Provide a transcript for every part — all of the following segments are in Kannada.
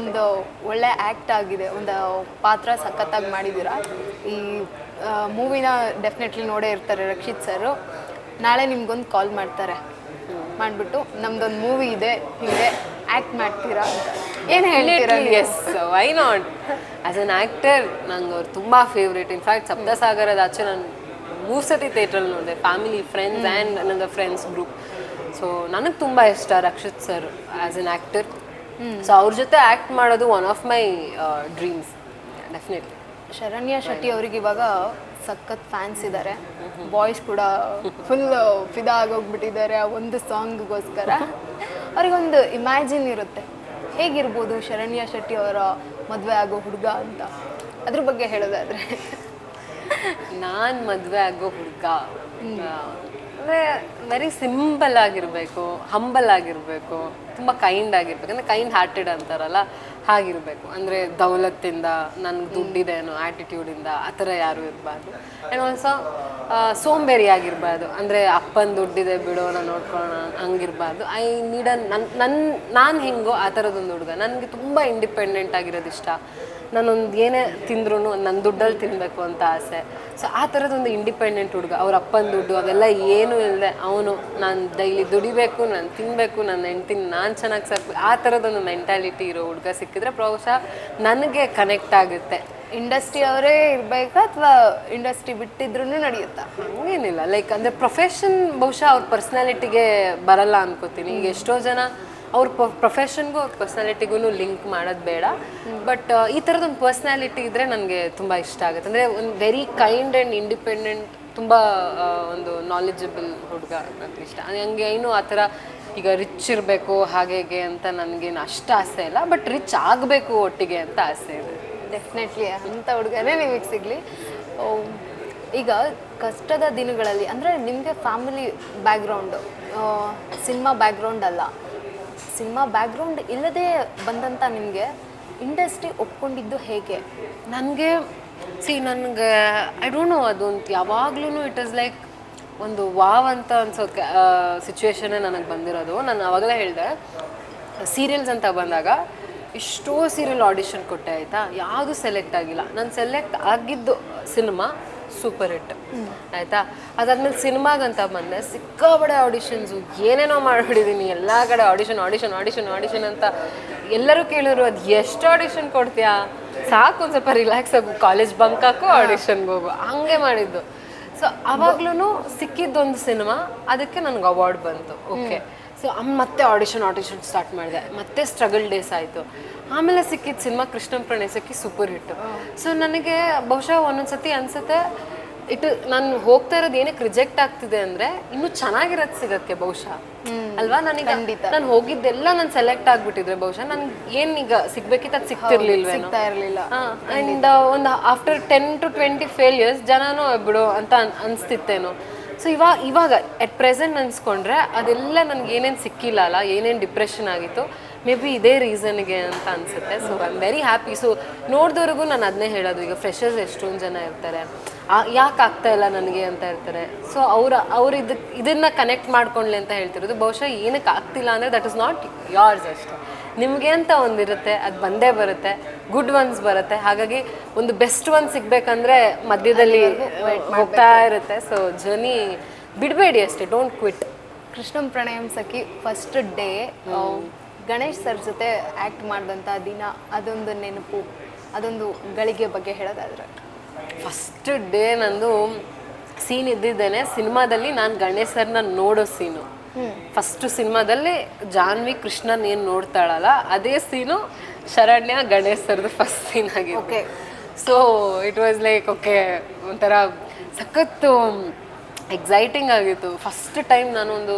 ಒಂದು ಒಳ್ಳೆ ಆ್ಯಕ್ಟ್ ಆಗಿದೆ. ಒಂದು ಪಾತ್ರ ಸಖತ್ತಾಗಿ ಮಾಡಿದ್ದೀರಾ? ಈ ಮೂವಿನ ಡೆಫಿನೆಟ್ಲಿ ನೋಡೇ ಇರ್ತಾರೆ ರಕ್ಷಿತ್ ಸರು ನಾಳೆ ನಿಮ್ಗೊಂದು ಕಾಲ್ ಮಾಡ್ತಾರೆ. ಮಾಡಿಬಿಟ್ಟು ನಮ್ದೊಂದು ಮೂವಿ ಇದೆ ಹೀಗೆ ಆ್ಯಕ್ಟ್ ಮಾಡ್ತೀರಾ? ಏನು ಹೇಳ್ತೀರಾ? Yes why not as an actor ನಂಗೆ ಅವ್ರು ತುಂಬ ಫೇವ್ರೇಟ್ ಇನ್ಫ್ಯಾಕ್ಟ್ ಸಪ್ತಸಾಗರದ ಆಚೆ ನಾನು ಮೂರು ಸತಿ ಥಿಯೇಟ್ರಲ್ಲಿ ನೋಡಿದೆ. ಫ್ಯಾಮಿಲಿ ಫ್ರೆಂಡ್ಸ್ ಆ್ಯಂಡ್ ನನ್ನ ಫ್ರೆಂಡ್ಸ್ ಗ್ರೂಪ್ ಸೊ ನನಗೆ ತುಂಬ ಇಷ್ಟ Rakshit sir as an actor so ಅವ್ರ ಜೊತೆ ಆ್ಯಕ್ಟ್ ಮಾಡೋದು one of my dreams definitely Sharanya Shetty ಅವ್ರಿಗೆ ಇವಾಗ ಸಖತ್ ಫ್ಯಾನ್ಸ್ ಇದ್ದಾರೆ ಬಾಯ್ಸ್ ಕೂಡ ಫುಲ್ ಫಿದಾ ಆಗೋಗ್ಬಿಟ್ಟಿದ್ದಾರೆ ಆ ಒಂದು ಸಾಂಗ್ಗೋಸ್ಕರ ಅವ್ರಿಗೊಂದು ಇಮ್ಯಾಜಿನ್ ಇರುತ್ತೆ. ಹೇಗಿರ್ಬೋದು ಶರಣ್ಯ ಶೆಟ್ಟಿ ಅವರ ಮದುವೆ ಆಗೋ ಹುಡುಗ ಅಂತ? ಅದ್ರ ಬಗ್ಗೆ ಹೇಳೋದಾದ್ರೆ. ನಾನು ಮದುವೆ ಆಗೋ ಹುಡುಗ. ಅಂದರೆ ವೆರಿ ಸಿಂಪಲ್ ಆಗಿರಬೇಕು ಹಂಬಲ್ ಆಗಿರಬೇಕು, ತುಂಬ ಕೈಂಡ್ ಆಗಿರ್ಬೇಕು. ಅಂದರೆ ಕೈಂಡ್ ಹಾರ್ಟೆಡ್ ಅಂತಾರಲ್ಲ, ಹಾಗಿರಬೇಕು. ಅಂದರೆ ದೌಲತ್ತಿಂದ, ನನಗೆ ದುಡ್ಡಿದೆ ಅನ್ನೋ ಆ್ಯಟಿಟ್ಯೂಡಿಂದ ಆ ಥರ ಯಾರೂ ಇರಬಾರ್ದು. ಆ್ಯಂಡ್ ಆಲ್ಸೋ ಸೋಂಬೇರಿ ಆಗಿರಬಾರ್ದು. ಅಂದರೆ ಅಪ್ಪನ ದುಡ್ಡಿದೆ ಬಿಡೋಣ, ನೋಡ್ಕೊಳ್ಳೋಣ, ಹಂಗಿರಬಾರ್ದು. ಐ ನೀಡ್ ನನ್ನ ನನ್ನ ನಾನು ಹೆಂಗೋ ಆ ಥರದೊಂದು ಹುಡುಗ. ನನಗೆ ತುಂಬ ಇಂಡಿಪೆಂಡೆಂಟ್ ಆಗಿರೋದು ಇಷ್ಟ. ನಾನೊಂದು ಏನೇ ತಿಂದ್ರೂ ನನ್ನ ದುಡ್ಡಲ್ಲಿ ತಿನ್ನಬೇಕು ಅಂತ ಆಸೆ. ಸೊ ಆ ಥರದೊಂದು ಇಂಡಿಪೆಂಡೆಂಟ್ ಹುಡುಗ ಅವ್ರ ಅಪ್ಪನ ದುಡ್ಡು ಅವೆಲ್ಲ ಏನೂ ಇಲ್ಲದೆ ಅವನು ನಾನು ಡೈಲಿ ದುಡಿಬೇಕು ನಾನು ತಿನ್ನಬೇಕು ನನ್ನ ಹೆಂಡ್ತಿನ ನಾನು ಚೆನ್ನಾಗಿ ಸಾಕು ಆ ಥರದೊಂದು ಮೆಂಟಾಲಿಟಿ ಇರೋ ಹುಡುಗ ಸಿಕ್ಕಿದ್ರೆ ಬಹುಶಃ ನನಗೆ ಕನೆಕ್ಟ್ ಆಗುತ್ತೆ. ಇಂಡಸ್ಟ್ರಿ ಅವರೇ ಇರಬೇಕಾ ಅಥವಾ ಇಂಡಸ್ಟ್ರಿ ಬಿಟ್ಟಿದ್ರು ನಡೆಯುತ್ತಾ? ಹಂಗೇನಿಲ್ಲ. ಲೈಕ್ ಅಂದರೆ ಪ್ರೊಫೆಷನ್ ಬಹುಶಃ ಅವ್ರ ಪರ್ಸ್ನಾಲಿಟಿಗೆ ಬರಲ್ಲ ಅನ್ಕೋತೀನಿ. ಈಗ ಎಷ್ಟೋ ಜನ ಅವ್ರ ಪ್ರೊಫೆಷನ್ಗೂ ಅವ್ರ ಪರ್ಸ್ನಾಲಿಟಿಗೂ ಲಿಂಕ್ ಮಾಡೋದು ಬೇಡ. ಬಟ್ ಈ ಥರದೊಂದು ಪರ್ಸ್ನಾಲಿಟಿ ಇದ್ದರೆ ನನಗೆ ತುಂಬ ಇಷ್ಟ ಆಗುತ್ತೆ. ಅಂದರೆ ಒಂದು ವೆರಿ ಕೈಂಡ್ ಆ್ಯಂಡ್ ಇಂಡಿಪೆಂಡೆಂಟ್ ತುಂಬ ಒಂದು ನಾಲೆಜಬಲ್ ಹುಡುಗ ನನಗೆ ಇಷ್ಟ. ಹಂಗೆ ಏನು ಆ ಥರ ಈಗ ರಿಚ್ ಇರಬೇಕು ಹಾಗೆ ಅಂತ ನನಗೇನು ಅಷ್ಟು ಆಸೆ ಇಲ್ಲ. ಬಟ್ ರಿಚ್ ಆಗಬೇಕು ಒಟ್ಟಿಗೆ ಅಂತ ಆಸೆ ಇದೆ. ಡೆಫಿನೆಟ್ಲಿ ಅಂಥ ಹುಡುಗನೇ ನಿಮಗೆ ಸಿಗಲಿ. ಈಗ ಕಷ್ಟದ ದಿನಗಳಲ್ಲಿ, ಅಂದರೆ ನಿಮಗೆ ಫ್ಯಾಮಿಲಿ ಬ್ಯಾಕ್ಗ್ರೌಂಡು ಸಿನಿಮಾ ಬ್ಯಾಕ್ಗ್ರೌಂಡ್ ಅಲ್ಲ. ಸಿನಿಮಾ ಬ್ಯಾಕ್ಗ್ರೌಂಡ್ ಇಲ್ಲದೆ ಬಂದಂಥ ನಿಮಗೆ ಇಂಡಸ್ಟ್ರಿ ಒಪ್ಕೊಂಡಿದ್ದು ಹೇಗೆ? ನನಗೆ ಸಿ ನನಗೆ ಐ ಡೋಂಟ್ ನೋ ಅದೊಂದು ಯಾವಾಗ್ಲೂ ಇಟ್ ಇಸ್ ಲೈಕ್ ಒಂದು ವಾವ್ ಅಂತ ಅನ್ಸೋ ಸಿಚುವೇಶನ್ನೇ ನನಗೆ ಬಂದಿರೋದು. ನಾನು ಅವಾಗಲೇ ಹೇಳಿದೆ ಸೀರಿಯಲ್ಸ್ ಅಂತ ಬಂದಾಗ ಎಷ್ಟೋ ಸೀರಿಯಲ್ ಆಡಿಷನ್ ಕೊಟ್ಟೆ, ಆಯಿತಾ? ಯಾವುದು ಸೆಲೆಕ್ಟ್ ಆಗಿಲ್ಲ. ನಾನು ಸೆಲೆಕ್ಟ್ ಆಗಿದ್ದು ಸಿನಿಮಾ ಸೂಪರ್ ಹಿಟ್. ಆಯಿತಾ? ಅದಾದ್ಮೇಲೆ ಸಿನಿಮಾಗಂತ ಬಂದೆ. ಸಿಕ್ಕಾಬಡೆ ಆಡಿಷನ್ಸು ಏನೇನೋ ಮಾಡಿಬಿಟ್ಟಿದ್ದೀನಿ ಎಲ್ಲ ಕಡೆ ಆಡಿಷನ್ ಆಡಿಷನ್ ಆಡಿಷನ್ ಆಡಿಷನ್ ಅಂತ ಎಲ್ಲರೂ ಕೇಳಿದ್ರು ಅದು ಎಷ್ಟು ಆಡಿಷನ್ ಕೊಡ್ತೀಯಾ? ಸಾಕು ಒಂದು ಸ್ವಲ್ಪ ರಿಲ್ಯಾಕ್ಸ್ ಆಗು ಕಾಲೇಜ್ ಬಂಕ್ ಹಾಕು ಆಡಿಷನ್ಗೆ ಹೋಗು. ಹಂಗೆ ಮಾಡಿದ್ದು. ಸೊ ಅವಾಗ್ಲೂ ಸಿಕ್ಕಿದ್ದೊಂದು ಸಿನಿಮಾ ಅದಕ್ಕೆ ನನಗೆ ಅವಾರ್ಡ್ ಬಂತು. ಓಕೆ ಸೊ ಮತ್ತೆ ಆಡಿಷನ್ ಆಡಿಷನ್ ಸ್ಟಾರ್ಟ್ ಮಾಡಿದೆ. ಮತ್ತೆ ಸ್ಟ್ರಗಲ್ ಡೇಸ್ ಆಯಿತು. ಆಮೇಲೆ ಸಿಕ್ಕಿದ ಸಿನಿಮಾ ಕೃಷ್ಣನ್ ಪ್ರಣಯಸಕ್ಕೆ ಸೂಪರ್ ಹಿಟ್ಟು ಸೊ ನನಗೆ ಬಹುಶಃ ಒಂದೊಂದ್ಸತಿ ಅನ್ಸುತ್ತೆ ಇಟ್ ನಾನು ಹೋಗ್ತಾ ಇರೋದು ಏನಕ್ಕೆ ರಿಜೆಕ್ಟ್ ಆಗ್ತಿದೆ ಅಂದ್ರೆ ಇನ್ನು ಚೆನ್ನಾಗಿರೋದು ಸಿಗತ್ತೆ ಬಹುಶಃ. ಅಲ್ವಾ? ನನಗೆ. ನಾನು ಹೋಗಿದ್ದೆಲ್ಲ ನಾನು ಸೆಲೆಕ್ಟ್ ಆಗ್ಬಿಟ್ಟಿದ್ರೆ ಬಹುಶಃ ನನ್ಗೆ ಏನ್ ಈಗ ಸಿಗ್ಬೇಕಿತ್ತು ಅದು ಸಿಗ್ತಿರ್ಲಿಲ್ವೇನೋ. ಅಂಡ್ ಒಂದು after ten to twenty failures ಜನನೂ ಬಿಡು ಅಂತ ಅನ್- ಅನ್ಸ್ತಿತ್ತೇನೋ. ಸೊ ಇವಾಗ ಇವಾಗ ಎಟ್ ಪ್ರೆಸೆಂಟ್ ಅನ್ಸ್ಕೊಂಡ್ರೆ ಅದೆಲ್ಲ ನನಗೆ ಏನೇನು ಸಿಕ್ಕಿಲ್ಲ ಅಲ್ಲ ಏನೇನು ಡಿಪ್ರೆಷನ್ ಆಗಿತ್ತು ಮೇ ಬಿ ಇದೇ ರೀಸನ್ಗೆ ಅಂತ ಅನ್ಸುತ್ತೆ. So I am very happy so ನೋಡಿದವ್ರಿಗೂ ನಾನು ಅದನ್ನೇ ಹೇಳೋದು. ಈಗ ಫ್ರೆಶರ್ಸ್ ಎಷ್ಟೊಂದು ಜನ ಇರ್ತಾರೆ. ಯಾಕೆ ಆಗ್ತಾ ಇಲ್ಲ ನನಗೆ ಅಂತ ಇರ್ತಾರೆ. ಸೊ ಅವ್ರ ಅವ್ರು ಇದಕ್ಕೆ ಇದನ್ನು ಕನೆಕ್ಟ್ ಮಾಡ್ಕೊಳ್ಳಿ ಅಂತ ಹೇಳ್ತಿರೋದು. ಬಹುಶಃ ಏನಕ್ಕೆ ಆಗ್ತಿಲ್ಲ ಅಂದರೆ ದಟ್ ಇಸ್ ನಾಟ್ ಯಾರ್ಸ್ ಅಷ್ಟೇ. ನಿಮಗೆ ಅಂತ ಒಂದಿರುತ್ತೆ ಅದು ಬಂದೇ ಬರುತ್ತೆ. ಗುಡ್ ಒನ್ಸ್ ಬರುತ್ತೆ. ಹಾಗಾಗಿ ಒಂದು ಬೆಸ್ಟ್ ಒನ್ ಸಿಗಬೇಕಂದ್ರೆ ಮಧ್ಯದಲ್ಲಿ ಹೋಗ್ತಾ ಇರುತ್ತೆ. ಸೊ ಜರ್ನಿ ಬಿಡಬೇಡಿ ಅಷ್ಟೇ. Don't quit Krishnam Pranayam Sakhi first day Ganesh sir ಜೊತೆ ಆ್ಯಕ್ಟ್ ಮಾಡಿದಂಥ ದಿನ ಅದೊಂದು ನೆನಪು ಅದೊಂದು ಗಳಿಗೆ ಬಗ್ಗೆ ಹೇಳೋದಾದ್ರೆ. ಫಸ್ಟ್ ಡೇ ನಂದು ಸೀನ್ ಇದ್ದಿದ್ದೇನೆ. ಸಿನಿಮಾದಲ್ಲಿ ನಾನು ಗಣೇಶ್ ಸರ್ನ ನೋಡೋ ಸೀನು ಫಸ್ಟ್ ಸಿನಿಮಾದಲ್ಲಿ ಜಾನ್ವಿ ಕೃಷ್ಣನ್ ಏನು ನೋಡ್ತಾಳಲ್ಲ ಅದೇ ಸೀನು ಶರಣ್ಯ ಗಣೇಶ್ ಸರ್ದು ಫಸ್ಟ್ ಸೀನ್ ಆಗಿದೆ okay so it was like okay ಒಂಥರ ಸಖತ್ತು ಎಕ್ಸೈಟಿಂಗ್ ಆಗಿತ್ತು. ಫಸ್ಟ್ ಟೈಮ್ ನಾನು ಒಂದು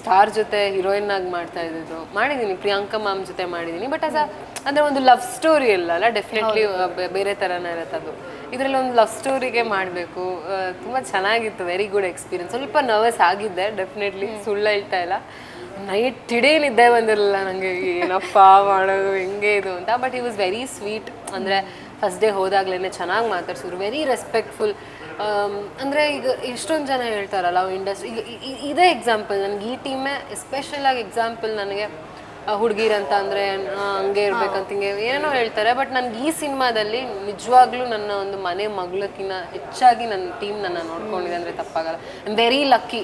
ಸ್ಟಾರ್ ಜೊತೆ ಹೀರೋಯಿನ್ ಆಗಿ ಮಾಡ್ತಾ ಇದ್ದಿದ್ದು. ಮಾಡಿದ್ದೀನಿ ಪ್ರಿಯಾಂಕಾ ಮ್ಯಾಮ್ ಜೊತೆ ಮಾಡಿದ್ದೀನಿ. ಬಟ್ ಅದ ಅಂದ್ರೆ ಒಂದು ಲವ್ ಸ್ಟೋರಿ ಇಲ್ಲ ಅಲ್ಲ? ಡೆಫಿನೆಟ್ಲಿ ಬೇರೆ ಥರನೇ ಇರುತ್ತೆ ಅದು. ಇದರಲ್ಲಿ ಒಂದು ಲವ್ ಸ್ಟೋರಿಗೆ ಮಾಡಬೇಕು. ತುಂಬ ಚೆನ್ನಾಗಿತ್ತು ವೆರಿ ಗುಡ್ ಎಕ್ಸ್ಪೀರಿಯನ್ಸ್ ಸ್ವಲ್ಪ ನರ್ವಸ್ ಆಗಿದ್ದೆ ಡೆಫಿನೆಟ್ಲಿ ಸುಳ್ಳ ಹೇಳ್ತಾ ಇಲ್ಲ. ನೈಟ್ ಇಡೇ ನಿದ್ದೆ ಬಂದಿರಲಿಲ್ಲ ನನಗೆ ಏನಪ್ಪ ಮಾಡೋದು ಹೆಂಗೆ ಇದು ಅಂತ. ಬಟ್ ಈ ವಾಸ್ ವೆರಿ ಸ್ವೀಟ್ ಅಂದರೆ ಫಸ್ಟ್ ಡೇ ಹೋದಾಗ್ಲೇ ಚೆನ್ನಾಗಿ ಮಾತಾಡ್ಸಿದ್ರು. ವೆರಿ ರೆಸ್ಪೆಕ್ಟ್ಫುಲ್ ಅಂದರೆ ಈಗ ಎಷ್ಟೊಂದು ಜನ ಹೇಳ್ತಾರಲ್ಲ ಇಂಡಸ್ಟ್ರಿ ಈಗ ಇದೇ ಎಕ್ಸಾಂಪಲ್ ನನಗೆ ಈ ಟೀಮೇ ಎಸ್ಪೆಷಲ್ ಆಗಿ ಎಕ್ಸಾಂಪಲ್ ನನಗೆ ಹುಡುಗಿರಂತ ಅಂದರೆ ಹಂಗೆ ಇರ್ಬೇಕಂತ ಹಿಂಗೆ ಏನೋ ಹೇಳ್ತಾರೆ ಬಟ್ ನನ್ಗೆ ಈ ಸಿನಿಮಾದಲ್ಲಿ ನಿಜವಾಗ್ಲೂ ನನ್ನ ಒಂದು ಮನೆ ಮಗಳಕ್ಕಿಂತ ಹೆಚ್ಚಾಗಿ ನನ್ನ ಟೀಮ್ ನನ್ನ ನೋಡ್ಕೊಂಡಿದೆ ಅಂದರೆ ತಪ್ಪಾಗಲ್ಲ. Very lucky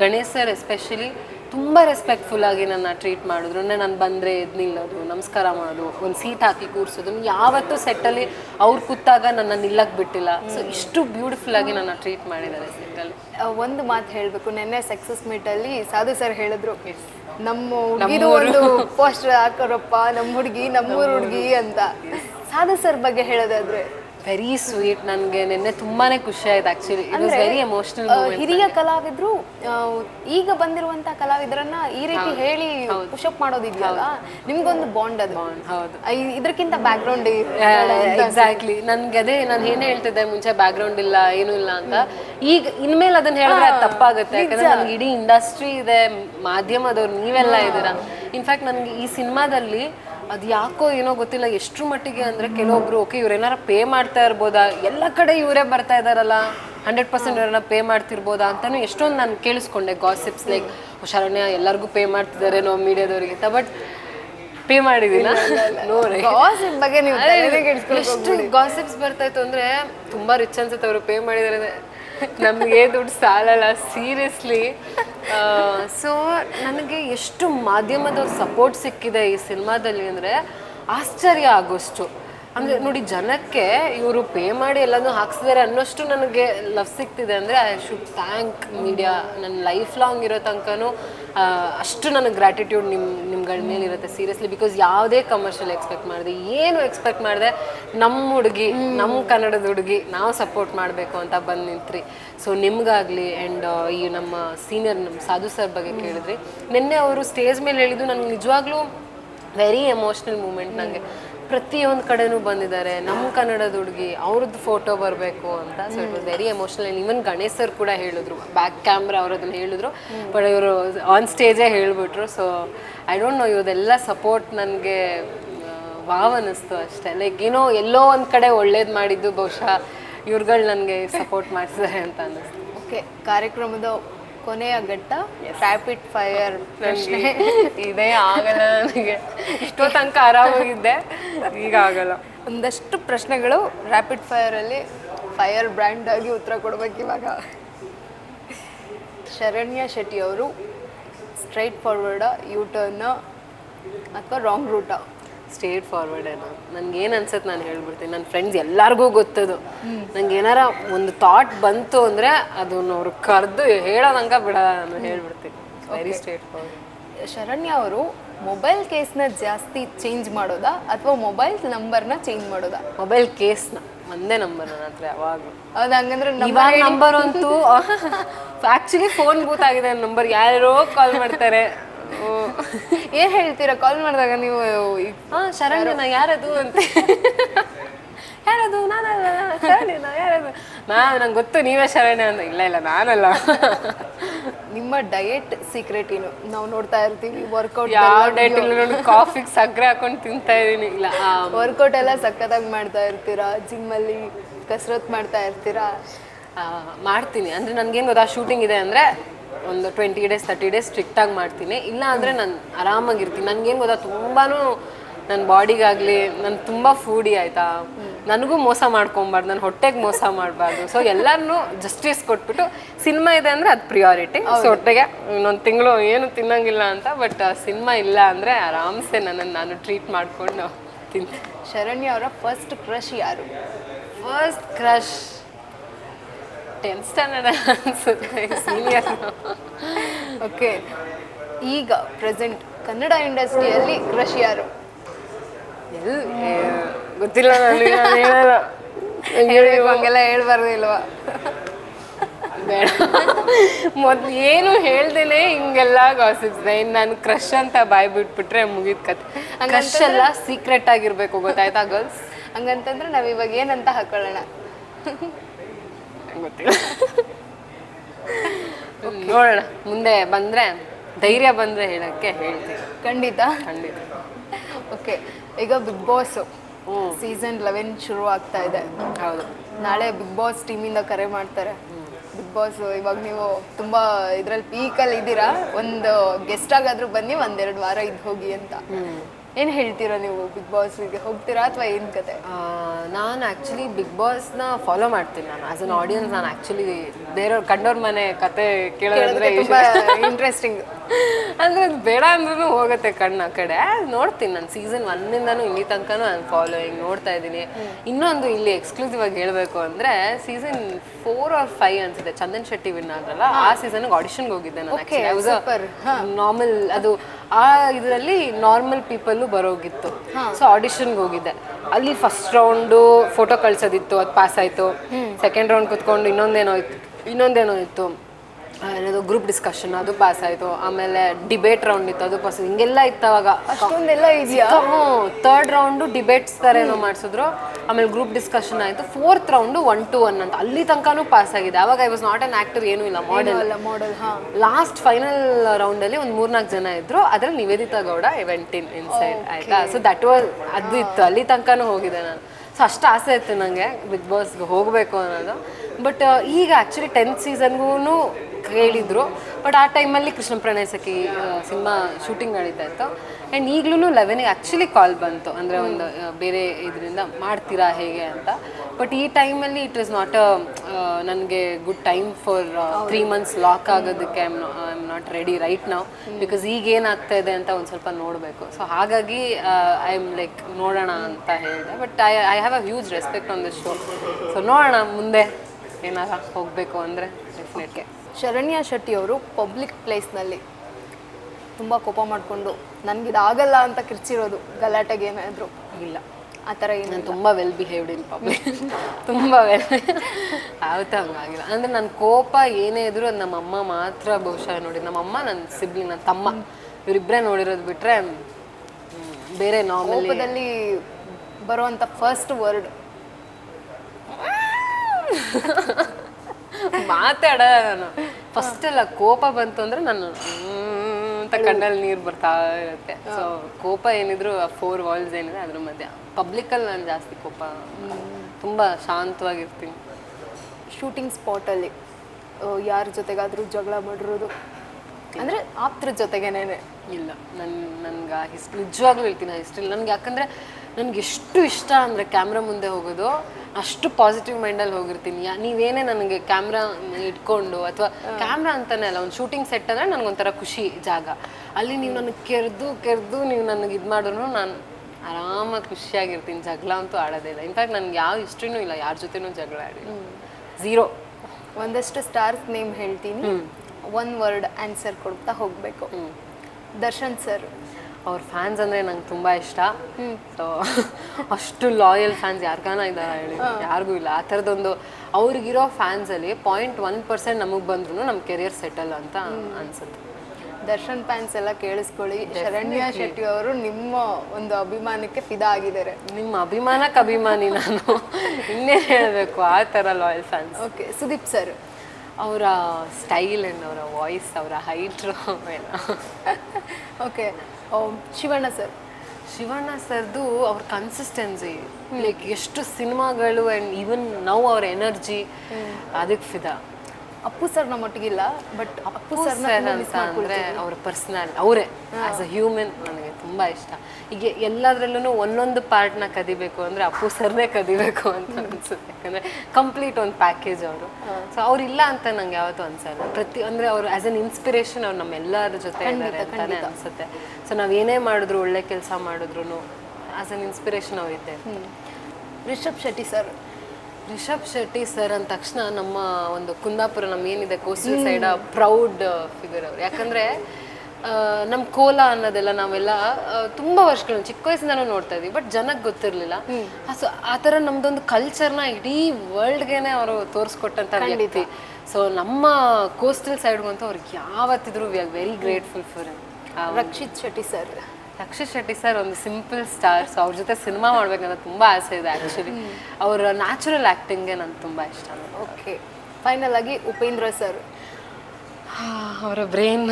Ganesh sir especially ತುಂಬ ರೆಸ್ಪೆಕ್ಟ್ಫುಲ್ ಆಗಿ ನನ್ನ ಟ್ರೀಟ್ ಮಾಡಿದ್ರು. ನಾನು ಬಂದರೆ ಎದ್ದು ನಿಲ್ಲೋದು ನಮಸ್ಕಾರ ಮಾಡೋದು ಒಂದು ಸೀಟ್ ಹಾಕಿ ಕೂರಿಸೋದು. ಯಾವತ್ತೂ ಸೆಟ್ಟಲ್ಲಿ ಅವ್ರು ಕೂತಾಗ ನನ್ನ ನಿಲ್ಲಕ್ಕೆ ಬಿಟ್ಟಿಲ್ಲ. ಸೊ ಇಷ್ಟು ಬ್ಯೂಟಿಫುಲ್ ಆಗಿ ನನ್ನ ಟ್ರೀಟ್ ಮಾಡಿದ್ದಾರೆ ಸೆಟ್ಟಲ್ಲಿ ಒಂದು ಮಾತು ಹೇಳಬೇಕು. ನೆನ್ನೆ ಸಕ್ಸಸ್ ಮೀಟಲ್ಲಿ ಸಾಧು ಸರ್ ಹೇಳಿದ್ರು ನಮ್ಮ ಹುಡುಗಿದು ಒಂದು ಪೋಸ್ಟರ್ ಹಾಕೋರಪ್ಪ ನಮ್ಮ ಹುಡುಗಿ ನಮ್ಮೂರು ಹುಡುಗಿ ಅಂತ. ಸಾಧು ಸರ್ ಬಗ್ಗೆ ಹೇಳೋದಾದ್ರೆ ವೆರಿ ಸ್ವೀಟ್ ನನಗೆ ನಿನ್ನೆ ತುಂಬಾನೇ ಖುಷಿ ಆಯ್ತು actually it was very emotional ಹಿರಿಯ ಕಲಾವಿದ್ರು ಈಗ ಬಂದಿರುವಂತ ಕಲಾವಿದರನ್ನ ಈ ರೀತಿ ಹೇಳಿ ಪುಷಪ್ ಮಾಡೋದಿದೆಯಲ್ಲ ನಿಮ್ಗೊಂದು ಬಾಂಡ್ ಅದು. ಹೌದು. ಇದಕ್ಕಿಂತ ಬ್ಯಾಕ್ ಗ್ರೌಂಡ್ ಎಕ್ಸಾಕ್ಟ್ಲಿ ನನ್ಗೆ ಅದೇ ನಾನು ಏನೇ ಹೇಳ್ತಿದ್ದೆ ಮುಂಚೆ ಬ್ಯಾಕ್ ಗ್ರೌಂಡ್ ಇಲ್ಲ ಏನೂ ಇಲ್ಲ ಅಂತ. ಈಗ ಇನ್ಮೇಲೆ ಅದನ್ನ ಹೇಳಿದ್ರೆ ತಪ್ಪಾಗುತ್ತೆ. ಯಾಕಂದ್ರೆ ನನ್ಗೆ ಇಡೀ ಇಂಡಸ್ಟ್ರಿ ಇದೆ ಮಾಧ್ಯಮದವ್ರು ನೀವೆಲ್ಲ ಇದ್ದೀರಾ. ಇನ್ಫ್ಯಾಕ್ಟ್ ನನಗೆ ಈ ಸಿನಿಮಾದಲ್ಲಿ ಅದು ಯಾಕೋ ಏನೋ ಗೊತ್ತಿಲ್ಲ ಎಷ್ಟು ಮಟ್ಟಿಗೆ ಅಂದ್ರೆ ಕೆಲವೊಬ್ರು, ಓಕೆ ಇವ್ರೇನಾರ ಪೇ ಮಾಡ್ತಾ ಇರ್ಬೋದಾ? ಎಲ್ಲ ಕಡೆ ಇವರೇ ಬರ್ತಾ ಇದಾರಲ್ಲ? ಹಂಡ್ರೆಡ್ ಪರ್ಸೆಂಟ್ ಇವ್ರನ್ನ ಪೇ ಮಾಡ್ತಿರ್ಬೋದಾ ಅಂತಾನು ಎಷ್ಟೊಂದು ನಾನು ಕೇಳಿಸ್ಕೊಂಡೆ ಗಾಸಿಪ್ಸ್ ಲೈಕ್ ಶರಣ್ಯ, ಎಲ್ಲರಿಗೂ ಪೇ ಮಾಡ್ತಿದ್ದಾರೆ ನಾವು ಮೀಡಿಯಾದವ್ರಿಗಿಂತ ಬಟ್ ಪೇ ಮಾಡಿದೀನ ನೋಡಿ ಗಾಸಿಪ್ ಬಗ್ಗೆ ನೀವು ತಲೆನೇ ಎಷ್ಟು ಗಾಸಿಪ್ಸ್ ಬರ್ತಾ ಇತ್ತು ಅಂದ್ರೆ ತುಂಬಾ ರಿಚ್ ಅನ್ಸುತ್ತೆ ಅವರು ಪೇ ಮಾಡಿದಾರೆ. ನಮಗೆ ದುಡ್ಡು ಸಾಲಲ್ಲ ಸೀರಿಯಸ್ಲಿ ಸೊ ನನಗೆ ಎಷ್ಟು ಮಾಧ್ಯಮದವ್ರ ಸಪೋರ್ಟ್ ಸಿಕ್ಕಿದೆ ಈ ಸಿನಿಮಾದಲ್ಲಿ ಅಂದ್ರೆ ಆಶ್ಚರ್ಯ ಆಗೋಷ್ಟು. ಅಂದ್ರೆ ನೋಡಿ ಜನಕ್ಕೆ ಇವರು ಪೇ ಮಾಡಿ ಎಲ್ಲನೂ ಹಾಕ್ಸಿದ್ದಾರೆ ಅನ್ನೋಷ್ಟು ನನಗೆ ಲವ್ ಸಿಕ್ತಿದೆ ಅಂದ್ರೆ ಐ ಶುಡ್ ಥ್ಯಾಂಕ್ ಮೀಡಿಯಾ ನನ್ನ ಲೈಫ್ ಲಾಂಗ್ ಇರೋ ತನಕನೂ ಅಷ್ಟು ನನಗೆ ಗ್ರ್ಯಾಟಿಟ್ಯೂಡ್ ನಿಮ್ಮ ನಿಮ್ಗಳ ಮೇಲೆ ಇರುತ್ತೆ ಸೀರಿಯಸ್ಲಿ ಬಿಕಾಸ್ ಯಾವುದೇ ಕಮರ್ಷಿಯಲ್ ಎಕ್ಸ್ಪೆಕ್ಟ್ ಮಾಡಿದೆ, ಏನು ಎಕ್ಸ್ಪೆಕ್ಟ್ ಮಾಡಿದೆ ನಮ್ಮ ಹುಡುಗಿ ನಮ್ಮ ಕನ್ನಡದ ಹುಡುಗಿ, ನಾವು ಸಪೋರ್ಟ್ ಮಾಡಬೇಕು ಅಂತ ಬಂದು ನಿಂತ್ರಿ. ಸೊ ನಿಮ್ಗಾಗಲಿ ಆ್ಯಂಡ್ ಈ ನಮ್ಮ ಸೀನಿಯರ್ ನಮ್ಮ ಸಾಧು ಸರ್ ಬಗ್ಗೆ ಕೇಳಿದ್ರಿ. ನಿನ್ನೆ ಅವರು ಸ್ಟೇಜ್ ಮೇಲೆ ಹೇಳಿದ್ದು, ನನಗೆ ನಿಜವಾಗ್ಲೂ ವೆರಿ ಎಮೋಷ್ನಲ್ ಮೂಮೆಂಟ್ ನನಗೆ ಪ್ರತಿಯೊಂದು ಕಡೆನೂ ಬಂದಿದ್ದಾರೆ. ನಮ್ಮ ಕನ್ನಡದ ಹುಡುಗಿ ಅವ್ರದ್ದು ಫೋಟೋ ಬರಬೇಕು ಅಂತ so it was very emotional and even Ganesh sir ಕೂಡ ಹೇಳಿದ್ರು. ಬ್ಯಾಕ್ ಕ್ಯಾಮ್ರಾ ಅವ್ರು ಅದನ್ನ ಹೇಳಿದ್ರು. ಬಟ್ ಇವರು ಆನ್ ಸ್ಟೇಜೇ ಹೇಳಿಬಿಟ್ರು. ಸೊ ಐ ಡೋಂಟ್ ನೋ ಇವ್ರದೆಲ್ಲ ಸಪೋರ್ಟ್ ನನಗೆ ವಾವ್ ಅನ್ನಿಸ್ತು ಅಷ್ಟೇ. ಲೈಕ್ ಏನೋ ಎಲ್ಲೋ ಒಂದು ಕಡೆ ಒಳ್ಳೇದು ಮಾಡಿದ್ದು ಬಹುಶಃ ಇವ್ರುಗಳು ನನಗೆ ಸಪೋರ್ಟ್ ಮಾಡಿಸಿದ್ದಾರೆ ಅಂತ ಅನ್ನಿಸ್ತು. ಓಕೆ ಕಾರ್ಯಕ್ರಮದ ಕೊನೆಯ ಘಟ್ಟ ರ್ಯಾಪಿಡ್ ಫೈರ್ ಪ್ರಶ್ನೆ ಇದೇ ಆಗಲ್ಲ ನನಗೆ. ಇಷ್ಟೋ ತನಕ ಆರಾಮಾಗಿದ್ದೆ ಈಗ ಆಗಲ್ಲ. ಒಂದಷ್ಟು ಪ್ರಶ್ನೆಗಳು ರ್ಯಾಪಿಡ್ ಫೈರ್ ಅಲ್ಲಿ ಫೈರ್ ಬ್ರ್ಯಾಂಡ್ ಆಗಿ ಉತ್ತರ ಕೊಡ್ಬೇಕು ಇವಾಗ. ಶರಣ್ಯ ಶೆಟ್ಟಿ ಅವರು ಸ್ಟ್ರೈಟ್ ಫಾರ್ವರ್ಡ ಯೂ ಟರ್ನ್ ಅಥವಾ ರಾಂಗ್ ರೂಟ ಸ್ಟೇಟ್ ಫಾರ್ವರ್ಡ್ ಏನೋ. ನನ್ಗೆ ಏನು ಅನ್ಸುತ್ತೆ ನಾನು ಹೇಳ್ಬಿಡ್ತೀನಿ. ನನ್ನ ಫ್ರೆಂಡ್ಸ್ ಎಲ್ಲರಿಗೂ ಗೊತ್ತದು. ನಂಗೆ ಏನಾರ ಒಂದು ಥಾಟ್ ಬಂತು ಅಂದರೆ ಅದನ್ನ ಅವ್ರು ಕರೆದು ಹೇಳೋದಂಗ ಬಿಡ ನಾನು ಹೇಳ್ಬಿಡ್ತೀನಿ. ವೆರಿ ಸ್ಟೇಟ್ ಫಾರ್ವರ್ಡ್ ಶರಣ್ಯ ಅವರು ಮೊಬೈಲ್ ಕೇಸ್ನ ಜಾಸ್ತಿ ಚೇಂಜ್ ಮಾಡೋದಾ ಅಥವಾ ಮೊಬೈಲ್ ನಂಬರ್ನ ಚೇಂಜ್ ಮಾಡೋದಾ? ಮೊಬೈಲ್ ಕೇಸ್ನ. ಒಂದೇ ನಂಬರ್ ನನ್ನ ಹತ್ರ ಯಾವಾಗಲೂ. ಹೌದಾ? ಹಂಗಂದ್ರೆ ಇವಾಗ ನಂಬರ್ ಅಂತೂ ಆ್ಯಕ್ಚುಲಿ ಫೋನ್ ಬೂತ್ ಆಗಿದೆ. ನಂಬರ್ ಯಾರೋ ಕಾಲ್ ಮಾಡ್ತಾರೆ. ಏನ್ ಹೇಳ್ತೀರಾ? ಕಾಲ್ ಮಾಡಿದಾಗ ನೀವು ಹಾ ಶರಣ್ಯನ ಯಾರದು ಅಂತ. ಯಾರದು? ನಾನಲ್ಲ. ಶರಣ್ಯನ ಯಾರದು? ನಾನು ನಂಗೆ ಗೊತ್ತು ನೀವೇ ಶರಣ್ಯ ಅಂತ. ಇಲ್ಲ ಇಲ್ಲ ನಾನಲ್ಲ. ನಿಮ್ಮ ಡಯಟ್ ಸೀಕ್ರೆಟ್ ಏನು? ನಾವು ನೋಡ್ತಾ ಇರ್ತೀವಿ ವರ್ಕೌಟ್ ಯಾವ ಡಯಟ್ ಇಲ್ಲ ನೋಡಿ ಕಾಫಿಗೆ ಸಕ್ಕರೆ ಹಾಕೊಂಡು ತಿಂತಾ ಇದೀನಿ. ಇಲ್ಲ ವರ್ಕೌಟ್ ಎಲ್ಲ ಸಕ್ಕತ್ತಾಗಿ ಮಾಡ್ತಾ ಇರ್ತೀರಾ? ಜಿಮ್ಮಲ್ಲಿ ಕಸರತ್ ಮಾಡ್ತಾ ಇರ್ತೀರಾ? ಮಾಡ್ತೀನಿ. ಅಂದರೆ ನನಗೇನು ಗೊತ್ತಾ? ಶೂಟಿಂಗ್ ಇದೆ ಅಂದರೆ ಒಂದು ಟ್ವೆಂಟಿ ಡೇಸ್ ತರ್ಟಿ ಡೇಸ್ ಸ್ಟ್ರಿಕ್ಟಾಗಿ ಮಾಡ್ತೀನಿ. ಇಲ್ಲ ಅಂದರೆ ನಾನು ಆರಾಮಾಗಿರ್ತೀನಿ. ನನಗೇನು ಗೊತ್ತಾ ತುಂಬಾ ನನ್ನ ಬಾಡಿಗಾಗಲಿ ನಾನು ತುಂಬ ಫೂಡಿ ಆಯಿತಾ? ನನಗೂ ಮೋಸ ಮಾಡ್ಕೊಬಾರ್ದು ನನ್ನ ಹೊಟ್ಟೆಗೆ ಮೋಸ ಮಾಡಬಾರ್ದು. ಸೊ ಎಲ್ಲರನ್ನೂ ಜಸ್ಟಿಸ್ ಕೊಟ್ಬಿಟ್ಟು ಸಿನಿಮಾ ಇದೆ ಅಂದರೆ ಅದು ಪ್ರಿಯಾರಿಟಿ ಸೊ ಹೊಟ್ಟೆಗೆ ಇನ್ನೊಂದು ತಿಂಗಳು ಏನು ತಿನ್ನಂಗಿಲ್ಲ ಅಂತ ಬಟ್ ಸಿನಿಮಾ ಇಲ್ಲ ಅಂದರೆ ಆರಾಮ್ಸೆ ನನ್ನನ್ನು ನಾನು ಟ್ರೀಟ್ ಮಾಡಿಕೊಂಡು ತಿಂತೀನಿ. ಶರಣ್ಯ ಅವರ ಫಸ್ಟ್ ಕ್ರಶ್ ಯಾರು? ಫಸ್ಟ್ ಕ್ರಶ್ ಟೆಂತ್ ಸ್ಟ್ಯಾಂಡರ್ಡ್ ಅನ್ಸುತ್ತೆ ಸೀನಿಯರ್ ಓಕೆ ಈಗ ಪ್ರೆಸೆಂಟ್ ಕನ್ನಡ ಇಂಡಸ್ಟ್ರಿಯಲ್ಲಿ ಕ್ರಶ್ ಯಾರು? ಎಲ್ಲಿ ಗೊತ್ತಿಲ್ಲ ನನಗೆ ಹೇಳ್ಬೇಕು ಹಂಗೆಲ್ಲ ಹೇಳ್ಬಾರ್ದು ಇಲ್ವಾ? ಬೇಡ. ಮೊದ್ಲು ಏನು ಹೇಳ್ದೇನೆ ಹಿಂಗೆಲ್ಲ ಗಾಸಿಪ್ಸ್ ಇನ್ನು ನಾನು ಕ್ರಶ್ ಅಂತ ಬಾಯ್ ಬಿಟ್ಬಿಟ್ರೆ ಮುಗಿದ ಕತೆ ಕ್ರಶ್ ಎಲ್ಲ ಸೀಕ್ರೆಟ್ ಆಗಿರ್ಬೇಕು ಗೊತ್ತಾಯ್ತಾ ಗರ್ಲ್ಸ್ ಹಂಗಂತಂದ್ರೆ ನಾವ್ ಇವಾಗ ಏನಂತ ಹಾಕೊಳ್ಳೋಣ? ಗೊತ್ತಿಲ್ಲ. ನೋಡೋಣ. ಮುಂದೆ ಬಂದ್ರೆ ಧೈರ್ಯ ಬಂದ್ರೆ ಹೇಳಕ್ಕೆ ಹೇಳ್ತೀನಿ. ಖಂಡಿತ. ಖಂಡಿತ. ಓಕೆ ಈಗ ಬಿಗ್ ಬಾಸ್ ಸೀಸನ್ ಲೆವೆನ್ ಶುರು ಆಗ್ತಾ ಇದೆ. ಹೌದು. ನಾಳೆ ಬಿಗ್ ಬಾಸ್ ಟೀಮಿಂದ ಕರೆ ಮಾಡ್ತಾರೆ. ಬಿಗ್ ಬಾಸ್ ಇವಾಗ ನೀವು ತುಂಬಾ ಇದ್ರಲ್ಲಿ ಪೀಕಲ್ಲಿ ಇದ್ದೀರಾ. ಒಂದು ಗೆಸ್ಟ್ ಆಗಾದ್ರೂ ಬನ್ನಿ ಒಂದೆರಡು ವಾರ ಇದ್ದು ಹೋಗಿ ಅಂತ ಏನ್ ಹೇಳ್ತೀರಾ ನೀವು ಬಿಗ್ ಬಾಸ್ಗೆ ಹೋಗ್ತೀರಾ ಅಥವಾ ಏನ್ ಕತೆ? ನಾನು ಆ್ಯಕ್ಚುಲಿ ಬಿಗ್ ಬಾಸ್ನ ಫಾಲೋ ಮಾಡ್ತೀನಿ ನಾನು. ಆಸ್ ಅನ್ ಆಡಿಯನ್ಸ್ ನಾನು ಆ್ಯಕ್ಚುಲಿ ಬೇರೆಯವ್ರ ಕಂಡೋರ್ ಮನೆ ಕತೆ ಕೇಳೋದಂದ್ರೆ ತುಂಬಾ ಇಂಟ್ರೆಸ್ಟಿಂಗ್ ಅಂದ್ರೆ ಅದು ಬೇಡ ಅಂದ್ರೂ ಹೋಗುತ್ತೆ ಕಣ್ಣು ಆ ಕಡೆ. ನೋಡ್ತೀನಿ ನಾನು ಸೀಸನ್ ಒನ್ನಿಂದನೂ ಇಲ್ಲಿ ತನಕನೂ ನಾನು ಫಾಲೋಯಿಂಗ್ ನೋಡ್ತಾ ಇದ್ದೀನಿ. ಇನ್ನೊಂದು ಇಲ್ಲಿ ಎಕ್ಸ್ಕ್ಲೂಸಿವ್ ಆಗಿ ಹೇಳಬೇಕು ಅಂದ್ರೆ ಸೀಸನ್ ಫೋರ್ ಆರ್ ಫೈವ್ ಅನ್ಸುತ್ತೆ. ಚಂದನ್ ಶೆಟ್ಟಿ ವಿನ್ ಆದ್ರಲ್ಲ ಆ ಸೀಸನ್ಗೆ ಆಡಿಷನ್ಗೆ ಹೋಗಿದ್ದೆ ನಾನು. ನಾರ್ಮಲ್ ಅದು ಆ ಇದರಲ್ಲಿ ನಾರ್ಮಲ್ ಪೀಪಲ್ಲು ಬರೋಗಿತ್ತು. ಸೊ ಆಡಿಷನ್ಗೆ ಹೋಗಿದ್ದೆ. ಅಲ್ಲಿ ಫಸ್ಟ್ ರೌಂಡು ಫೋಟೋ ಕಳ್ಸೋದಿತ್ತು ಅದು ಪಾಸ್ ಆಯಿತು. ಸೆಕೆಂಡ್ ರೌಂಡ್ ಕುತ್ಕೊಂಡು ಇನ್ನೊಂದೇನೋ ಇತ್ತು ಇನ್ನೊಂದೇನೋ ಇತ್ತು. ಏನದು ಗ್ರೂಪ್ ಡಿಸ್ಕಷನ್ ಅದು ಪಾಸ್ ಆಯಿತು ಆಮೇಲೆ ಡಿಬೇಟ್ ರೌಂಡ್ ಇತ್ತು ಅದು ಪಾಸ್ ಹಿಂಗೆಲ್ಲ ಇತ್ತು ಅವಾಗ. ಅಷ್ಟೊಂದೆಲ್ಲ ಇದೆಯಾ? ಥರ್ಡ್ ರೌಂಡು ಡಿಬೇಟ್ಸ್ ಥರ ಏನೋ ಮಾಡಿಸಿದ್ರು. ಆಮೇಲೆ ಗ್ರೂಪ್ ಡಿಸ್ಕಷನ್ ಆಯಿತು. Fourth round one to one ಅಂತ. ಅಲ್ಲಿ ತನಕನೂ ಪಾಸ್ ಆಗಿದೆ. ಅವಾಗ I was not an active ಏನೂ ಇಲ್ಲ ಮಾಡೆಲ್ ಮಾಡೆಲ್ ಲಾಸ್ಟ್ ಫೈನಲ್ ರೌಂಡಲ್ಲಿ ಒಂದು ಮೂರ್ನಾಲ್ಕು ಜನ ಇದ್ರು. ಅದ್ರಲ್ಲಿ Nivedita Gowda event in inside ಆಯ್ತಾ? ಸೊ ದಟ್ ವಾಸ್ ಅದು ಇತ್ತು. ಅಲ್ಲಿ ತನಕನೂ ಹೋಗಿದೆ ನಾನು. ಸೊ ಅಷ್ಟು ಆಸೆ ಇತ್ತು ನನಗೆ ಬಿಗ್ ಬಾಸ್ಗೆ ಹೋಗಬೇಕು ಅನ್ನೋದು. ಬಟ್ ಈಗ ಆ್ಯಕ್ಚುಲಿ ಟೆಂತ್ ಸೀಸನ್ಗೂ ಕೇಳಿದ್ರು ಬಟ್ ಆ ಟೈಮಲ್ಲಿ ಕೃಷ್ಣ ಪ್ರಣಯ ಸಖಿ ಸಿನಿಮಾ ಶೂಟಿಂಗ್ ನಡೀತಾ ಇತ್ತು. ಆ್ಯಂಡ್ ಈಗಲೂ ಲೆವೆನಿಗೆ ಆ್ಯಕ್ಚುಲಿ ಕಾಲ್ ಬಂತು. ಅಂದರೆ ಒಂದು ಬೇರೆ ಇದರಿಂದ ಮಾಡ್ತೀರಾ ಹೇಗೆ ಅಂತ. ಬಟ್ ಈ ಟೈಮಲ್ಲಿ ಇಟ್ ವಾಸ್ ನಾಟ್ ನನಗೆ good time for three months lock ಆಗೋದಕ್ಕೆ I am not ready right ನಾವು ಬಿಕಾಸ್ ಈಗ ಏನಾಗ್ತಾ ಇದೆ ಅಂತ ಒಂದು ಸ್ವಲ್ಪ ನೋಡಬೇಕು. ಸೊ ಹಾಗಾಗಿ ಐ ಆಮ್ ಲೈಕ್ ನೋಡೋಣ ಅಂತ ಹೇಳಿದೆ. But I I have a huge respect on this show so ನೋಡೋಣ ಮುಂದೆ ಏನಾರ ಹೋಗಬೇಕು ಅಂದರೆ ಡೆಫಿನೆಟ್ಲಿ ಶರಣ್ಯ ಶೆಟ್ಟಿ ಅವರು ಪಬ್ಲಿಕ್ ಪ್ಲೇಸ್ನಲ್ಲಿ ತುಂಬ ಕೋಪ ಮಾಡಿಕೊಂಡು ನನಗಿದಾಗಲ್ಲ ಅಂತ ಕಿರ್ಚಿರೋದು ಗಲಾಟೆಗೆ ಏನಾದರೂ? ಇಲ್ಲ. ಆ ಥರ ಏನು ನಾನು ತುಂಬ ವೆಲ್ ಬಿಹೇವ್ಡ್ ಇನ್ ಪಬ್ಲಿಕ್ ತುಂಬ ವೆಲ್ ಯಾವತ್ತೂ ಹಂಗಾಗಿಲ್ಲ ಅಂದರೆ ನನ್ನ ಕೋಪ ಏನೇ ಇದ್ರು ಅದು ನಮ್ಮ ಅಮ್ಮ ಮಾತ್ರ ಬಹುಶಃ ನೋಡಿ ನಮ್ಮ ಅಮ್ಮ ನನ್ನ ಸಿಬ್ಲಿಂಗ್ ನನ್ನ ತಮ್ಮ ಇವರಿಬ್ಬರೇ ನೋಡಿರೋದು ಬಿಟ್ಟರೆ ಬೇರೆ ನಾವು ಕೋಪದಲ್ಲಿ ಬರುವಂಥ ಫಸ್ಟ್ ವರ್ಡ್ ಮಾತಾಡ ನಾನು. ಫಸ್ಟ್ ಎಲ್ಲ ಕೋಪ ಬಂತು ಅಂದ್ರೆ ನಾನು ಅಂತ ಕಣ್ಣಲ್ಲಿ ನೀರು ಬರ್ತಾ ಇರುತ್ತೆ. ಸೊ ಕೋಪ ಏನಿದ್ರು ಫೋರ್ ವಾಲ್ಸ್ ಏನಿದೆ ಅದ್ರ ಮಧ್ಯೆ. ಪಬ್ಲಿಕಲ್ಲಿ ನಾನು ಜಾಸ್ತಿ ಕೋಪ ತುಂಬ ಶಾಂತವಾಗಿರ್ತೀನಿ. ಶೂಟಿಂಗ್ ಸ್ಪಾಟಲ್ಲಿ ಯಾರ ಜೊತೆಗಾದರೂ ಜಗಳ ಮಾಡಿರೋದು. ಅಂದರೆ ಆಪ್ತರ ಜೊತೆಗೇನೆ. ಇಲ್ಲ ನನ್ನ ನನ್ಗೆ ಆ ಹಿಸ್ಟ್ ನಿಜವಾಗ್ಲೂ ಹೇಳ್ತೀನಿ ಆ ಹಿಸ್ಟ್ರಿ ನನಗೆ ಯಾಕಂದರೆ ನನಗೆ ಎಷ್ಟು ಇಷ್ಟ ಅಂದರೆ ಕ್ಯಾಮ್ರಾ ಮುಂದೆ ಹೋಗೋದು ಅಷ್ಟು ಪಾಸಿಟಿವ್ ಮೈಂಡಲ್ಲಿ ಹೋಗಿರ್ತೀನಿ. ಯಾ ನೀವೇನೇ ನನಗೆ ಕ್ಯಾಮ್ರಾ ಇಟ್ಕೊಂಡು ಅಥವಾ ಕ್ಯಾಮ್ರಾ ಅಂತಾನೆ ಅಲ್ಲ ಒಂದು ಶೂಟಿಂಗ್ ಸೆಟ್ ಅಂದರೆ ನನಗೊಂಥರ ಖುಷಿ ಜಾಗ. ಅಲ್ಲಿ ನೀವು ನನಗೆ ಕೆರೆದು ಕೆರೆದು ನೀವು ನನಗೆ ಇದು ಮಾಡಿದ್ರು ನಾನು ಆರಾಮಾಗಿ ಖುಷಿಯಾಗಿರ್ತೀನಿ. ಜಗಳ ಅಂತೂ ಆಡೋದೇ ಇಲ್ಲ. ಇನ್ಫ್ಯಾಕ್ಟ್ ನನಗೆ ಯಾವ ಹಿಸ್ಟ್ರಿನೂ ಇಲ್ಲ ಯಾರ ಜೊತೆನೂ ಜಗಳ ಆಡಿಲ್ಲ. ಝೀರೋ ಒಂದಷ್ಟು ಸ್ಟಾರ್ಸ್ ನೇಮ್ ಹೇಳ್ತೀನಿ. ಒನ್ ವರ್ಡ್ ಆನ್ಸರ್ ಕೊಡ್ತಾ ಹೋಗಬೇಕು. ದರ್ಶನ್ ಸರ್ ಅವ್ರ ಫ್ಯಾನ್ಸ್ ಅಂದರೆ ನಂಗೆ ತುಂಬ ಇಷ್ಟ. ಸೊ ಅಷ್ಟು ಲಾಯಲ್ ಫ್ಯಾನ್ಸ್ ಯಾರ್ಗಾನ ಇದ್ದಾರೆ ಹೇಳಿ. ಯಾರಿಗೂ ಇಲ್ಲ. ಆ ಥರದೊಂದು ಅವ್ರಿಗಿರೋ ಫ್ಯಾನ್ಸಲ್ಲಿ ಪಾಯಿಂಟ್ ಒನ್ ಪರ್ಸೆಂಟ್ ನಮಗೆ ಬಂದ್ರೂ ನಮ್ಮ ಕೆರಿಯರ್ ಸೆಟಲ್ ಅಂತ ಅನ್ಸುತ್ತೆ. ದರ್ಶನ್ ಫ್ಯಾನ್ಸ್ ಎಲ್ಲ ಕೇಳಿಸ್ಕೊಳ್ಳಿ. ಶರಣ್ಯ ಶೆಟ್ಟಿ ಅವರು ನಿಮ್ಮ ಒಂದು ಅಭಿಮಾನಕ್ಕೆ ಫಿದಾ ಆಗಿದ್ದಾರೆ. ನಿಮ್ಮ ಅಭಿಮಾನಕ್ಕೆ ಅಭಿಮಾನಿ ನಾನು. ಇನ್ನೇನು ಹೇಳಬೇಕು? ಆ ಥರ loyal fans okay Sudeep sir ಅವರ ಸ್ಟೈಲ್ ಆ್ಯಂಡ್ ಅವರ ವಾಯ್ಸ್ ಅವರ height okay Shivanna sir Shivanna ಸರ್ದು ಅವ್ರ ಕನ್ಸಿಸ್ಟೆನ್ಸಿ ಲೈಕ್ ಎಷ್ಟು ಸಿನಿಮಾಗಳು ಆ್ಯಂಡ್ ಈವನ್ ನೌ ಅವ್ರ ಎನರ್ಜಿ ಅದಕ್ಕೆ ಫಿದಾ. ಅಪ್ಪು ಸರ್ ನಮ್ಮ ಒಟ್ಟಿಗಿಲ್ಲ ಬಟ್ ಅಪ್ಪು ಸರ್ ಅಂದ್ರೆ ಅಂತ ಅಂದರೆ ಅವ್ರ ಪರ್ಸನಲ್ ಅವರೇ ಆಸ್ ಅ ಹ್ಯೂಮನ್ ನನಗೆ ತುಂಬ ಇಷ್ಟ. ಈಗ ಎಲ್ಲದ್ರಲ್ಲೂ ಒಂದೊಂದು ಪಾರ್ಟ್ನ ಕದಿಬೇಕು ಅಂದರೆ ಅಪ್ಪು ಸರ್ನೇ ಕದಿಬೇಕು ಅಂತ ಅನ್ಸುತ್ತೆ. ಯಾಕಂದರೆ ಕಂಪ್ಲೀಟ್ ಒಂದು ಪ್ಯಾಕೇಜ್ ಅವರು. ಸೊ ಅವ್ರಿಲ್ಲ ಅಂತ ನಂಗೆ ಯಾವತ್ತೂ ಅನ್ಸಲ್ಲ. ಪ್ರತಿ ಅಂದರೆ ಅವರು ಆಸ್ ಅನ್ ಇನ್ಸ್ಪಿರೇಷನ್ ಅವ್ರು ನಮ್ಮೆಲ್ಲರ ಜೊತೆ ಇದ್ದಾರೆ ಅಂತಾನೆ ಅನ್ಸುತ್ತೆ. ಸೊ ನಾವು ಏನೇ ಮಾಡಿದ್ರು ಒಳ್ಳೆ ಕೆಲಸ ಮಾಡಿದ್ರು ಆಸ್ ಅನ್ ಇನ್ಸ್ಪಿರೇಷನ್ ಅವರಿದ್ದೆ ರಿಷಬ್ ಶೆಟ್ಟಿ ಸರ್ ರಿಷಬ್ ಶೆಟ್ಟಿ ಸರ್ ಅಂದ ತಕ್ಷಣ ನಮ್ಮ ಒಂದು ಕುಂದಾಪುರ ನಮ್ಮ ಏನಿದೆ ಕೋಸ್ಟಲ್ ಸೈಡ್ ಪ್ರೌಡ್ ಫಿಗರ್ ಅವರು. ಯಾಕಂದ್ರೆ ನಮ್ಮ ಕೋಲ ಅನ್ನೋದೆಲ್ಲ ನಾವೆಲ್ಲ ತುಂಬಾ ವರ್ಷಗಳು ಚಿಕ್ಕ ವಯಸ್ಸಿಂದನೂ ನೋಡ್ತಾ ಇದ್ವಿ. ಬಟ್ ಜನಕ್ಕೆ ಗೊತ್ತಿರಲಿಲ್ಲ. ಸೊ ಆ ಥರ ನಮ್ದೊಂದು ಕಲ್ಚರ್ನ ಇಡೀ ವರ್ಲ್ಡ್ಗೆನೆ ಅವರು ತೋರಿಸ್ಕೊಟ್ಟಂತ ವ್ಯಕ್ತಿ. ಸೊ ನಮ್ಮ ಕೋಸ್ಟಲ್ ಸೈಡ್ಗಂತೂ ಅವ್ರಿಗೆ ಯಾವತ್ತಿದ್ರು we are very grateful for Rakshit Shetty sir Rakshit Shetty sir ಒಂದು ಸಿಂಪಲ್ ಸ್ಟಾರ್ ಸೊ ಅವ್ರ ಜೊತೆ ಸಿನಿಮಾ ಮಾಡ್ಬೇಕಂತ ತುಂಬ ಆಸೆ ಇದೆ ಆ್ಯಕ್ಚುಲಿ ಅವರ ನ್ಯಾಚುರಲ್ ಆ್ಯಕ್ಟಿಂಗ್ಗೆ ನಂಗೆ ತುಂಬ ಇಷ್ಟ. ಓಕೆ ಫೈನಲ್ ಆಗಿ ಉಪೇಂದ್ರ ಸರ್ ಅವರ ಬ್ರೈನ್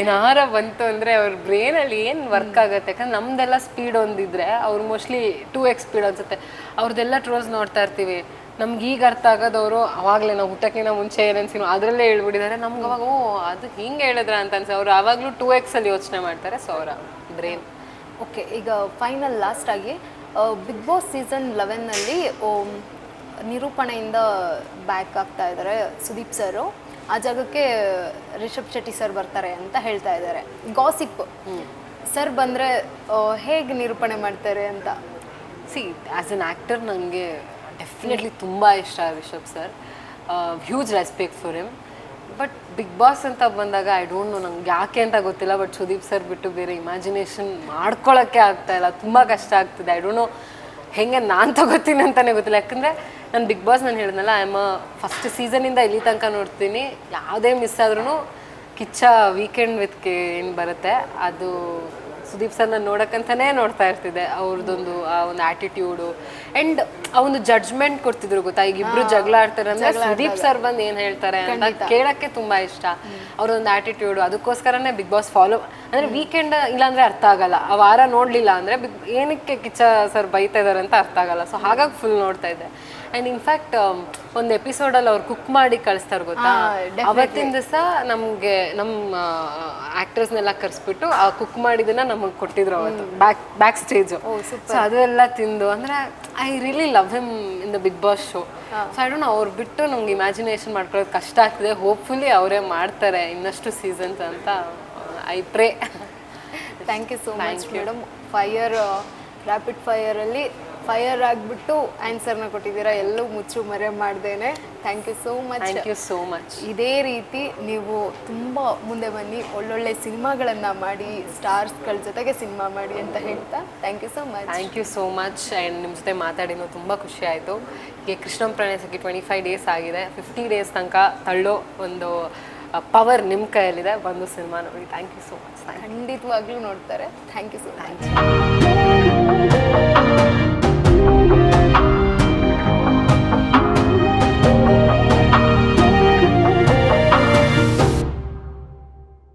ಏನಾರ ಬಂತು ಅಂದರೆ ಅವ್ರ ಬ್ರೈನಲ್ಲಿ ಏನು ವರ್ಕ್ ಆಗುತ್ತೆ? ಯಾಕಂದ್ರೆ ನಮ್ದೆಲ್ಲ ಸ್ಪೀಡ್ ಒಂದಿದ್ರೆ ಅವ್ರು ಮೋಸ್ಟ್ಲಿ ಟೂ ಎಕ್ಸ್ ಸ್ಪೀಡ್ ಅನ್ಸುತ್ತೆ. ಅವ್ರದ್ದೆಲ್ಲ ಟ್ರೋಲ್ಸ್ ನೋಡ್ತಾ ಇರ್ತೀವಿ. ನಮ್ಗೆ ಈಗ ಅರ್ಥ ಆಗೋದವರು ಅವಾಗಲೇ ನಾವು ಹುಟ್ಟಕ್ಕಿಂತ ಮುಂಚೆ ಏನನ್ಸಿನೋ ಸಿನಿಮಾ ಅದರಲ್ಲೇ ಹೇಳ್ಬಿಟ್ಟಿದ್ದಾರೆ. ನಮ್ಗೆ ಅವಾಗ ಓ ಅದು ಹಿಂಗೆ ಹೇಳಿದ್ರ ಅಂತ ಅನ್ಸ ಅವ್ರು ಆವಾಗಲೂ ಟೂ ಎಕ್ಸಲ್ಲಿ ಯೋಚನೆ ಮಾಡ್ತಾರೆ ಸೊ ಅವರ ಬ್ರೈನ್. ಓಕೆ ಈಗ ಫೈನಲ್ ಲಾಸ್ಟ್ ಆಗಿ ಬಿಗ್ ಬಾಸ್ ಸೀಸನ್ ಲೆವೆನ್ನಲ್ಲಿ ನಿರೂಪಣೆಯಿಂದ ಬ್ಯಾಕ್ ಆಗ್ತಾ ಇದ್ದಾರೆ ಸುದೀಪ್ ಸರು. ಆ ಜಾಗಕ್ಕೆ ರಿಷಬ್ ಶೆಟ್ಟಿ ಸರ್ ಬರ್ತಾರೆ ಅಂತ ಹೇಳ್ತಾ ಇದ್ದಾರೆ ಗಾಸಿಪ್ ಸರ್ ಬಂದರೆ ಹೇಗೆ ನಿರೂಪಣೆ ಮಾಡ್ತಾರೆ ಅಂತ? ಸಿ ಆ್ಯಸ್ ಅನ್ ಆ್ಯಕ್ಟರ್ ನನಗೆ ಡೆಫಿನೆಟ್ಲಿ ತುಂಬ ಇಷ್ಟ Rishab sir huge respect for him but big boss ಅಂತ ಬಂದಾಗ ಐ ಡೋಂಟ್ ನೋ ನಂಗೆ ಯಾಕೆ ಅಂತ ಗೊತ್ತಿಲ್ಲ ಬಟ್ ಸುದೀಪ್ ಸರ್ ಬಿಟ್ಟು ಬೇರೆ ಇಮ್ಯಾಜಿನೇಷನ್ ಮಾಡ್ಕೊಳ್ಳೋಕ್ಕೆ ಆಗ್ತಾ ಇಲ್ಲ. ತುಂಬ ಕಷ್ಟ ಆಗ್ತಿದೆ. ಐ ಡೋಂಟ್ ನೋ ಹೆಂಗೆ ನಾನು ತಗೋತೀನಿ ಅಂತಲೇ ಗೊತ್ತಿಲ್ಲ. ಯಾಕಂದರೆ ನಾನು ಬಿಗ್ ಬಾಸ್ ನಾನು ಹೇಳಿದ್ನಲ್ಲ ಐ ಆಮ್ ಫಸ್ಟ್ ಸೀಸನಿಂದ ಇಲ್ಲಿ ತನಕ ನೋಡ್ತೀನಿ. ಯಾವುದೇ ಮಿಸ್ ಆದ್ರೂ ಕಿಚ್ಚ ವೀಕೆಂಡ್ ವಿತ್ ಕೆ ಏನು ಬರುತ್ತೆ. ಅದು ಸುದೀಪ್ ಸರ್ನ ನೋಡಕ್ಕಂತಾನೆ ನೋಡ್ತಾ ಇರ್ತಿದ್ದೆ. ಅವ್ರದ್ದೊಂದು ಆ ಒಂದು ಆಟಿಟ್ಯೂಡು ಅಂಡ್ ಆ ಒಂದು ಜಡ್ಜ್ಮೆಂಟ್ ಕೊಡ್ತಿದ್ರು ಗೊತ್ತಾ? ಈಗ ಇಬ್ರು ಜಗಳ ಆಡ್ತಾರೆ. ಅಂದ್ರೆ ಸುದೀಪ್ ಸರ್ ಬಂದು ಏನು ಹೇಳ್ತಾರೆ ಅಂತ ಕೇಳಕ್ಕೆ ತುಂಬಾ ಇಷ್ಟ. ಅವ್ರೊಂದು ಆಟಿಟ್ಯೂಡ್ ಅದಕ್ಕೋಸ್ಕರನೇ ಬಿಗ್ ಬಾಸ್ ಫಾಲೋ ಅಂದ್ರೆ ವೀಕೆಂಡ್ ಇಲ್ಲಾಂದ್ರೆ ಅರ್ಥ ಆಗಲ್ಲ. ಆ ವಾರ ನೋಡ್ಲಿಲ್ಲ ಅಂದ್ರೆ ಬಿಗ್ ಏನಕ್ಕೆ ಕಿಚ್ಚ ಸರ್ ಬೈತಾ ಇದಾರೆ ಅಂತ ಅರ್ಥ ಆಗಲ್ಲ. ಸೊ ಹಾಗಾಗಿ ಫುಲ್ ನೋಡ್ತಾ ಇದ್ದೆ. ಆ್ಯಂಡ್ ಇನ್ಫ್ಯಾಕ್ಟ್ ಒಂದು ಎಪಿಸೋಡಲ್ಲಿ ಅವ್ರು ಕುಕ್ ಮಾಡಿ ಕಳಿಸ್ತಾರೆ ಗೊತ್ತಾ? ಅವತ್ತಿನ ದಿವಸ ನಮಗೆ ನಮ್ಮ ಆ್ಯಕ್ಟರ್ಸ್ನೆಲ್ಲ ಕರೆಸ್ಬಿಟ್ಟು ಆ ಕುಕ್ ಮಾಡಿದನ್ನ ನಮಗೆ ಕೊಟ್ಟಿದ್ರು ಅವತ್ತು. ಬ್ಯಾಕ್ ಬ್ಯಾಕ್ ಸ್ಟೇಜು ಸೊ ಅದೆಲ್ಲ ತಿಂದು ಅಂದರೆ I really love him in the big boss show so I don't ಅವ್ರು ಬಿಟ್ಟು ನಮ್ಗೆ ಇಮ್ಯಾಜಿನೇಷನ್ ಮಾಡ್ಕೊಳ್ಳೋದು ಕಷ್ಟ ಆಗ್ತಿದೆ. ಹೋಪ್ಫುಲಿ ಅವರೇ ಮಾಡ್ತಾರೆ ಇನ್ನಷ್ಟು ಸೀಸನ್ಸ್ ಅಂತ I pray thank you so much madam fire rapid ಫೈಯರಲ್ಲಿ fire ಆಗಿಬಿಟ್ಟು ಆನ್ಸರ್ನ ಕೊಟ್ಟಿದ್ದೀರಾ? ಎಲ್ಲೂ ಮುಚ್ಚು ಮರೆ ಮಾಡ್ದೇನೆ. Thank you so much thank you so much ಇದೇ ರೀತಿ ನೀವು ತುಂಬ ಮುಂದೆ ಬನ್ನಿ. ಒಳ್ಳೊಳ್ಳೆ ಸಿನಿಮಾಗಳನ್ನು ಮಾಡಿ ಸ್ಟಾರ್ಸ್ಗಳ ಜೊತೆಗೆ ಸಿನಿಮಾ ಮಾಡಿ ಅಂತ ಹೇಳ್ತಾ thank you so much thank you so much and ನಿಮ್ಮ ಜೊತೆ ಮಾತಾಡಿನೂ ತುಂಬ ಖುಷಿ ಆಯಿತು. ಈಗ ಕೃಷ್ಣಂ ಪ್ರಣಯಸಕ್ಕೆ ಟ್ವೆಂಟಿ ಫೈವ್ ಡೇಸ್ ಆಗಿದೆ. ಫಿಫ್ಟಿ ಡೇಸ್ ತನಕ ತಳ್ಳೋ ಒಂದು ಪವರ್ ನಿಮ್ಮ ಕೈಯಲ್ಲಿದೆ. ಬಂದು ಸಿನಿಮಾ ನೋಡಿ. ಥ್ಯಾಂಕ್ ಯು ಸೋ ಮಚ್ ಖಂಡಿತವಾಗ್ಲೂ ನೋಡ್ತಾರೆ. Thank you so much you Thank you.